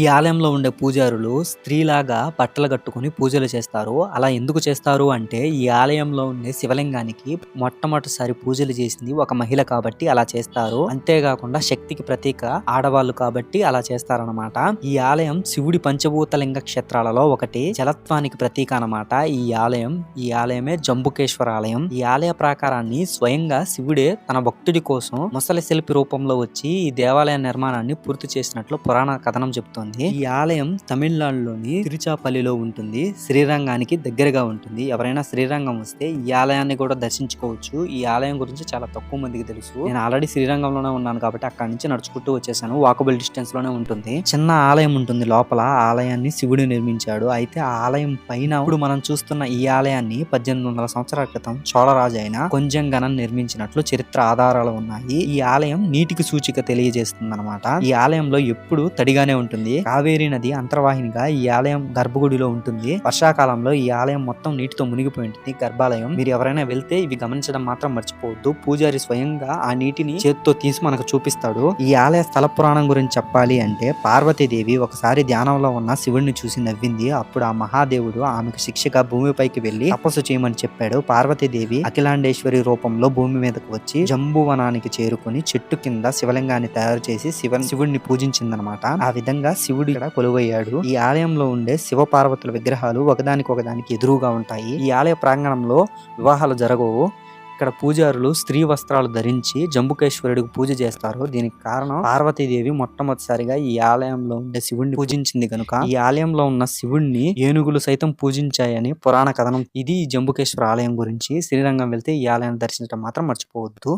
ఈ ఆలయంలో ఉండే పూజారులు స్త్రీలాగా బట్టలు కట్టుకొని పూజలు చేస్తారు. అలా ఎందుకు చేస్తారు అంటే ఈ ఆలయంలో ఉండే శివలింగానికి మొట్టమొదటిసారి పూజలు చేసింది ఒక మహిళ కాబట్టి అలా చేస్తారు. అంతేకాకుండా శక్తికి ప్రతీక ఆడవాళ్ళు కాబట్టి అలా చేస్తారనమాట ఈ ఆలయం శివుడి పంచభూత లింగ క్షేత్రాలలో ఒకటి. జలత్వానికి ప్రతీక అన్నమాట. ఈ ఆలయం ఈ ఆలయమే జంబుకేశ్వర ఆలయం. ఈ ఆలయ ప్రాకారాన్ని స్వయంగా శివుడే తన భక్తుడి కోసం ముసలి శిల్పి రూపంలో వచ్చి ఈ దేవాలయ నిర్మాణాన్ని పూర్తి చేసినట్లు పురాణ కథనం చెబుతుంది ఈ ఆలయం తమిళనాడులోని తిరుచాపల్లిలో ఉంటుంది. శ్రీరంగానికి దగ్గరగా ఉంటుంది. ఎవరైనా శ్రీరంగం వస్తే ఈ ఆలయాన్ని కూడా దర్శించుకోవచ్చు. ఈ ఆలయం గురించి చాలా తక్కువ మందికి తెలుసు. నేను ఆల్రెడీ శ్రీరంగంలోనే ఉన్నాను కాబట్టి అక్కడి నుంచి నడుచుకుంటూ వచ్చేసాను. వాకబుల్ డిస్టెన్స్లోనే ఉంటుంది. చిన్న ఆలయం ఉంటుంది లోపల. ఆలయాన్ని శివుడు నిర్మించాడు. అయితే ఆ ఆలయం పైన ఇప్పుడు మనం చూస్తున్న ఈ ఆలయాన్ని పద్దెనిమిది వందల సంవత్సరాల క్రితం చోళరాజు అయిన కొంచెం గణం నిర్మించినట్లు చరిత్ర ఆధారాలు ఉన్నాయి. ఈ ఆలయం నీటికి సూచిక తెలియజేస్తుంది అనమాట ఈ ఆలయంలో ఎప్పుడు తడిగానే ఉంటుంది. కావేరీ నది అంతర్వాహినిగా ఈ ఆలయం గర్భగుడిలో ఉంటుంది. వర్షాకాలంలో ఈ ఆలయం మొత్తం నీటితో మునిగిపోయి ఉంటుంది. గర్భాలయం. మీరు ఎవరైనా వెళ్తే ఇవి గమనించడం మాత్రం మర్చిపోవద్దు. పూజారి స్వయంగా ఆ నీటిని చేత్తో తీసి మనకు చూపిస్తాడు. ఈ ఆలయ స్థల పురాణం గురించి చెప్పాలి అంటే పార్వతీదేవి ఒకసారి ధ్యానంలో ఉన్న శివుడిని చూసి నవ్వింది. అప్పుడు ఆ మహాదేవుడు ఆమెకు శిక్షగా భూమిపైకి వెళ్ళి తపస్సు చేయమని చెప్పాడు. పార్వతీదేవి అఖిలాండేశ్వరి రూపంలో భూమి మీదకు వచ్చి జంబువనానికి చేరుకుని చెట్టు కింద శివలింగాన్ని తయారు చేసి శివ శివుడిని పూజించిందనమాట. ఆ విధంగా శివుడు ఇక్కడ కొలువయ్యాడు. ఈ ఆలయంలో ఉండే శివ పార్వతుల విగ్రహాలు ఒకదానికి ఒకదానికి ఎదురుగా ఉంటాయి. ఈ ఆలయ ప్రాంగణంలో వివాహాలు జరగవు. ఇక్కడ పూజారులు స్త్రీ వస్త్రాలు ధరించి జంబుకేశ్వరుడికి పూజ చేస్తారు. దీనికి కారణం పార్వతీదేవి మొట్టమొదటిసారిగా ఈ ఆలయంలో ఉండే శివుణ్ణి పూజించింది కనుక ఈ ఆలయంలో ఉన్న శివుణ్ణి ఏనుగులు సైతం పూజించాయని పురాణ కథనం. ఇది జంబుకేశ్వర ఆలయం గురించి. శ్రీరంగం వెళ్తే ఈ ఆలయాన్ని దర్శించడం మాత్రం మర్చిపోవద్దు.